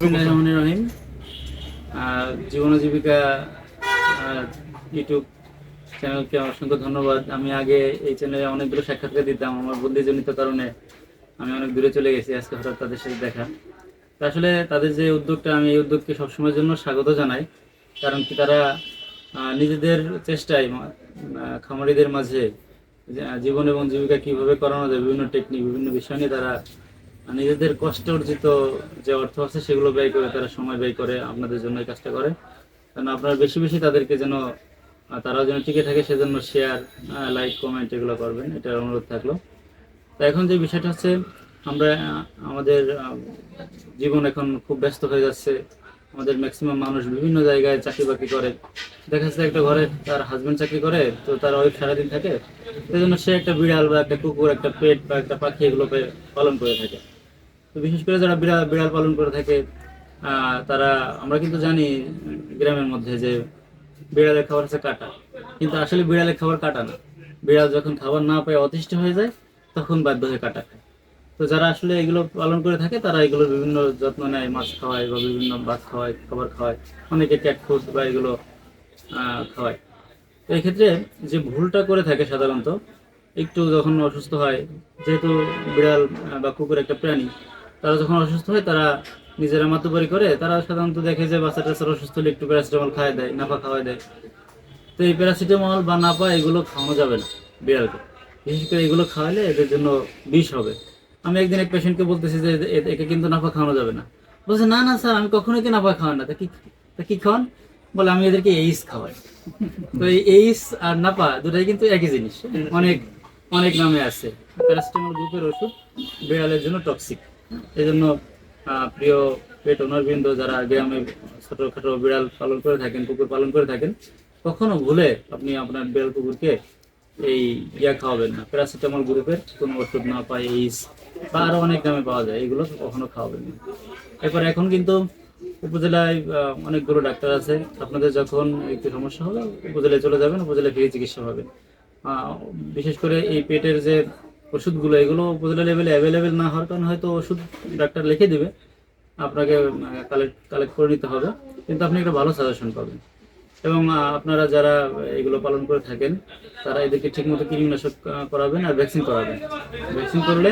রহিম। জীবন জীবিকা ইউটিউব চ্যানেলকে অসংখ্য ধন্যবাদ। আমি আগে এই চ্যানেলে অনেকগুলো সাক্ষাৎকার দিতাম আমার বুদ্ধিজনিত কারণে আমি অনেক দূরে চলে গেছি আজকে হঠাৎ তাদের সাথে দেখা। তো আসলে তাদের যে উদ্যোগটা আমি এই উদ্যোগকে সবসময়ের জন্য স্বাগত জানাই। কারণ কি তারা নিজেদের চেষ্টায় খামারিদের মাঝে জীবন এবং জীবিকা কীভাবে করানো যায় বিভিন্ন টেকনিক বিভিন্ন বিষয় নিয়ে তারা নিজেদের কষ্ট অর্জিত যে অর্থ আছে সেগুলো ব্যয় করে তারা সময় ব্যয় করে, আপনাদের জন্য এই কাজটা করে। কারণ আপনারা বেশি বেশি তাদেরকে যেন তারাও যেন টিকে থাকে সেজন্য শেয়ার লাইক কমেন্ট এগুলো করবেন, এটার অনুরোধ থাকল। তো এখন যে বিষয়টা হচ্ছে, আমরা আমাদের জীবন এখন খুব ব্যস্ত হয়ে যাচ্ছে। আমাদের ম্যাক্সিমাম মানুষ বিভিন্ন জায়গায় চাকরি বাকরি করে। দেখা যাচ্ছে একটা ঘরে তার হাজব্যান্ড চাকরি করে, তো তার ওয়াইফ সারাদিন থাকে। সেই জন্য সে একটা বিড়াল বা একটা কুকুর, একটা পেট বা একটা পাখি এগুলোকে পালন করে থাকে। তো বিশেষ করে যারা বিড়াল বিড়াল পালন করে থাকে তারা, আমরা কিন্তু জানি গ্রামের মধ্যে যে বিড়ালের খাবার হচ্ছে কাটা। কিন্তু আসলে বিড়ালের খাবার কাটা না। বিড়াল যখন খাবার না পেয়ে অতিষ্ঠ হয়ে যায়, তখন বাধ্য হয়ে কাটা খায়। তো যারা আসলে এগুলো পালন করে থাকে, তারা এগুলো বিভিন্ন যত্ন নেয়, মাছ খাওয়ায় বা বিভিন্ন ভাত খাওয়ায়, খাবার খাওয়ায়। অনেকে ক্যাট ফুড বা এগুলো খাওয়ায়। তো এক্ষেত্রে যে ভুলটা করে থাকে সাধারণত, একটু যখন অসুস্থ হয়, যেহেতু বিড়াল বা কুকুর একটা প্রাণী তারা যখন অসুস্থ হয়, তারা নিজেরা মাতুবারি করে, তারা সাধারণত দেখে যে বাচ্চা টাচ্চার অসুস্থ, হলে একটু প্যারাসিটামল খাওয়াই দেয় নাপা খাওয়াই দেয়। তো এই প্যারাসিটামল বা নাপা এগুলো খাওয়ানো যাবে না বিড়ালকে। বিশেষ করে এগুলো খাওয়ালে এদের জন্য বিষ হবে। আমি একদিন এক পেশেন্টকে বলতেছি যে একে কিন্তু নাফা খাওয়ানো যাবে না। বলছে, না না, স্যার, আমি কখনোই কি নাফা খাওয়ান না। তা কি তা কি খাওয়ান? বলে, আমি এদেরকে এইস খাওয়াই। তো এই এইস আর নাপা দুটাই কিন্তু একই জিনিস। অনেক অনেক নামে আছে। প্যারাসিটামল গ্রুপের ওষুধ বিড়ালের জন্য টক্সিক এই জন্য প্রিয় পেট ওনারবৃন্দ যারা গ্রামে ছোটখাটো বিড়াল পালন করে থাকেন কুকুর পালন করে থাকেন, কখনো ভুলে আপনি আপনার বিড়াল কুকুরকে এই ইয়া খাওয়াবেন না। প্যারাসিটামল গ্রুপের কোনো ওষুধ না পায় এইস বা আরও অনেক দামে পাওয়া যায়, এগুলো কখনো খাওয়াবেন না। এরপর এখন কিন্তু উপজেলায় অনেকগুলো ডাক্তার আছে। আপনাদের যখন একটু সমস্যা হবে উপজেলায় চলে যাবেন, উপজেলায় ফ্রি চিকিৎসা হবে বিশেষ করে এই পেটের যে ওষুধগুলো, এগুলো উপজেলা লেভেলে অ্যাভেলেবেল না হওয়ার কারণে হয়তো ওষুধ ডাক্তার লিখে দেবে। আপনাকে কালেক্ট কালেক্ট করে নিতে হবে। কিন্তু আপনি একটা ভালো সাজেশন পাবেন। এবং আপনারা যারা এগুলো পালন করে থাকেন, তারা এদেরকে ঠিকমতো কীটনাশক করাবেন আর ভ্যাকসিন করাবেন। ভ্যাকসিন করলে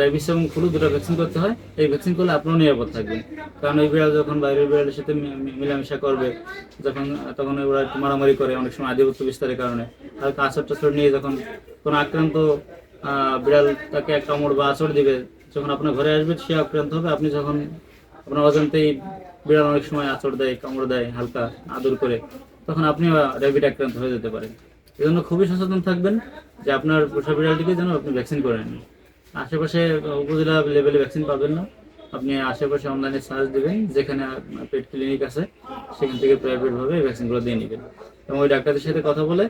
র্যাবিস এবং ফ্লু দুটো ভ্যাকসিন করতে হয়। এই ভ্যাকসিন করলে আপনারও নিরাপদ থাকবেন। কারণ এই বিড়াল যখন বাইরের বিড়ালের সাথে মেলামেশা করবে, যখন, তখন ওরা একটু মারামারি করে অনেক সময় আধিপত্য বিস্তারের কারণে। আর আচর টাচর নিয়ে যখন কোনো আক্রান্ত বিড়াল তাকে কামড় বা আচর দিবে। যখন আপনার ঘরে আসবে, সে আক্রান্ত হবে। আপনি যখন আপনার অজান্তেই বিড়াল অনেক সময় আচড় দেয়, কামড় দেয়, হালকা আদর করে, তখন আপনিও র্যাবিট আক্রান্ত হয়ে যেতে পারেন। এই জন্য খুবই সচেতন থাকবেন যে আপনার পোষা বিড়ালটিকে যেন আপনি ভ্যাকসিন করে নেন। আশেপাশে উপজেলা লেভেলে ভ্যাকসিন পাবেন না। আপনি আশেপাশে অনলাইনে সার্চ দেবেন, যেখানে পেট ক্লিনিক আছে, সেখান থেকে প্রাইভেটভাবে ভ্যাকসিনগুলো দিয়ে নেবেন। এবং ওই ডাক্তারদের সাথে কথা বলে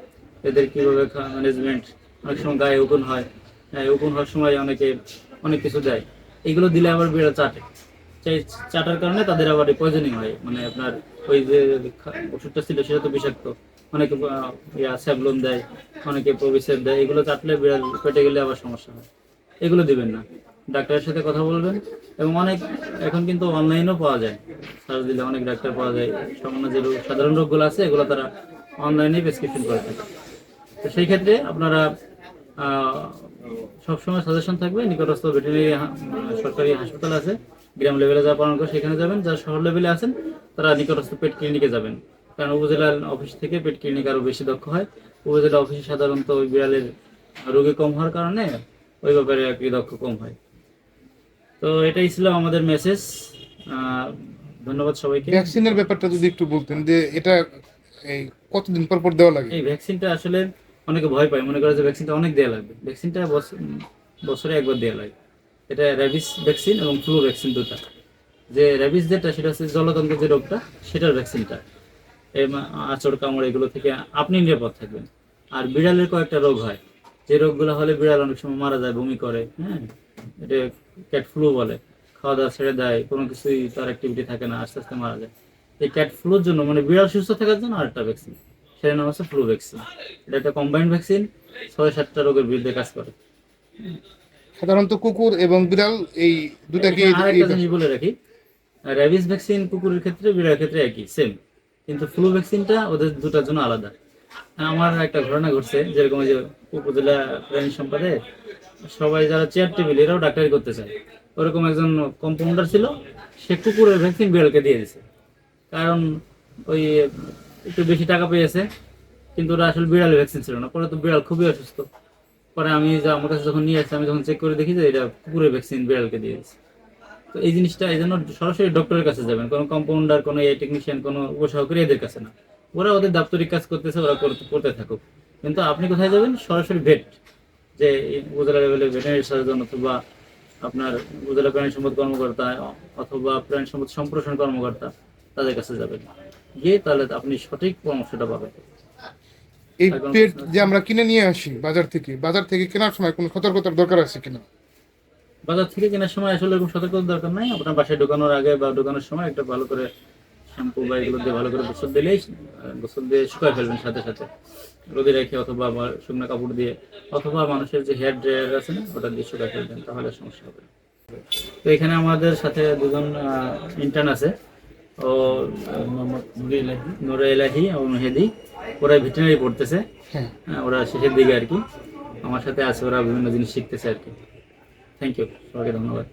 এদের কীভাবে ম্যানেজমেন্ট অনেক সময় গায়ে উকুন হয় হ্যাঁ উকুন হওয়ার সময় অনেকে অনেক কিছু দেয়। এগুলো দিলে আবার বিড়াল চাটে। চাটার কারণে তাদের আবার পয়জনিং হয়। মানে আপনার ওই যে ওষুধটা ছিল সেটা তো বিষাক্ত। অনেকে স্যাবলন দেয়, অনেকে প্রবিসের দেয়। এগুলো চাটলে বিড়াল পেটে গেলে আবার সমস্যা হয়। এগুলো দিবেন না। ডাক্তারের সাথে কথা বলবেন। এবং অনেক, এখন কিন্তু অনলাইনেও পাওয়া যায়। সার্চ দিলে অনেক ডাক্তার পাওয়া যায়। সামান্য যে সাধারণ রোগগুলো আছে, এগুলো তারা অনলাইনেই প্রেসক্রিপশন করে থাকে। তো সেই ক্ষেত্রে আপনারা সবসময় সাজেশন থাকবে নিকটস্থ ভেটেরিনারি সরকারি হাসপাতাল আছে গ্রাম লেভেলে যারা পালন করে সেখানে যাবেন যারা শহর লেভেলে আছেন তারা নিকটস্থ পেট ক্লিনিকে যাবেন। কারণ উপজেলার অফিস থেকে পেট ক্লিনিক আরও বেশি দক্ষ হয়। উপজেলা অফিসে সাধারণত ওই বিড়ালের রোগী কম হওয়ার কারণে ওই ব্যাপারে আর কি দক্ষ কম হয়। তো এটাই ছিল আমাদের মেসেজ ধন্যবাদ সবাইকে। ভ্যাকসিনের ব্যাপারটা যদি একটু বলতেন যে এটা এই কতদিন পর পর দেওয়া লাগে? এই ভ্যাকসিনটা আসলে অনেকে ভয় পায়, মনে করে যে ভ্যাকসিনটা অনেক দেওয়া লাগবে। ভ্যাকসিনটা বছ- বছরে একবার দেওয়া লাগে। এটা র্যাবিস ভ্যাকসিন এবং ফ্লু ভ্যাকসিন দুটা। যে র্যাবিস যেটা, সেটা হচ্ছে জলতন্ত্রের যে রোগটা, সেটার ভ্যাকসিনটা এই আঁচড়, কামড়, এগুলো থেকে আপনি নিরাপদ থাকবেন। আর বিড়ালের কয়েকটা রোগ হয়। যে রোগগুলো হলে বিড়াল অনেক সময় মারা যায়, বমি করে হ্যাঁ? এটা ক্যাট ফ্লু বলে। খাওয়া দাওয়া ছেড়ে দেয়, কোনো কিছুই তার অ্যাক্টিভিটি থাকে না, আস্তে আস্তে মারা যায়। এই ক্যাট ফ্লুর জন্য মানে বিড়াল সুস্থ থাকার জন্য আরেকটা ভ্যাকসিন সেটার নাম হচ্ছে ফ্লু ভ্যাকসিন এটা একটা কম্বাইন্ড ভ্যাকসিন ছয় সাতটা রোগের বিরুদ্ধে কাজ করে। সাধারণত কুকুর এবং বিড়াল এই দুটাকে আর একটা জিনিস বলে রাখি র্যাবিস ভ্যাকসিন কুকুরের ক্ষেত্রে বিড়ালের ক্ষেত্রে একই সেম কিন্তু ফ্লু ভ্যাকসিনটা ওদের দুটার জন্য আলাদা। আমার একটা ঘটনা ঘটছে যেরকম ওই যে উপজেলা প্রাণী সম্পদে সবাই যারা চেয়ার টেবিল এরাও ডাক্তারি করতে চায়। ওরকম একজন কম্পাউন্ডার ছিল সে কুকুরের ভ্যাকসিন বিড়ালকে দিয়ে দিছে কারণ ওই একটু বেশি টাকা পেয়েছে, কিন্তু ওরা আসলে বিড়ালের ভ্যাকসিন ছিল না। পরে তো বিড়াল খুবই অসুস্থ। পরে আমি আমার কাছে যখন নিয়ে আসছি, আমি যখন চেক করে দেখি যে এটা কুকুরের ভ্যাকসিন বিড়ালকে দিয়েছে। তো এই জিনিসটা এই জন্য সরাসরি ডক্টরের কাছে যাবেন। কোনো কম্পাউন্ডার কোনো এই টেকনিশিয়ান কোনো উপসহকারী এদের কাছে না। ওরা ওদের দাপ্তরিক কাজ করতেছে, ওরা করতে- থাকুক। কিন্তু আপনি কোথায় যাবেন? সরাসরি ভেট যে উপজেলা লেভেলে ভেটেনারি সার্জন অথবা আপনার উপজেলা প্রাণী সম্পদ কর্মকর্তা অথবা প্রাণী সম্পদ সম্প্রসারণ কর্মকর্তা, তাদের কাছে যাবেন। গিয়ে তাহলে আপনি সঠিক পরামর্শটা পাবেন। এই পেট যে আমরা কিনে নিয়ে আসি বাজার থেকে বাজার থেকে কেনার সময় কোনো সতর্কতার দরকার আছে কিনা? বাজার থেকে কেনার সময় আসলে এরকম সতর্কতার দরকার নাই। আপনার বাসায় ঢোকানোর আগে বা ঢোকানোর সময় একটা ভালো করে শ্যাম্পু বা এগুলো দিয়ে ভালো করে গোসল দিলেই গোসল দিয়ে শুকায় ফেলবেন সাথে সাথে। রোদে রেখে অথবা শুকনো কাপড় দিয়ে অথবা মানুষের যে হেয়ার ড্রায়ার আছে না ওটা দিয়ে শুকায় ফেলবেন তাহলে সমস্যা হবে। তো এখানে আমাদের সাথে দুজন ইন্টার্ন আছে। ও নুরে এলাহি এবং মেহেদি ওরা ভেটেনারি পড়তেছে। হ্যাঁ। হ্যাঁ, ওরা শেষের দিকে আর কি। আমার সাথে আছে ওরা বিভিন্ন জিনিস শিখতেছে আর কি। থ্যাংক ইউ সবাইকে ধন্যবাদ।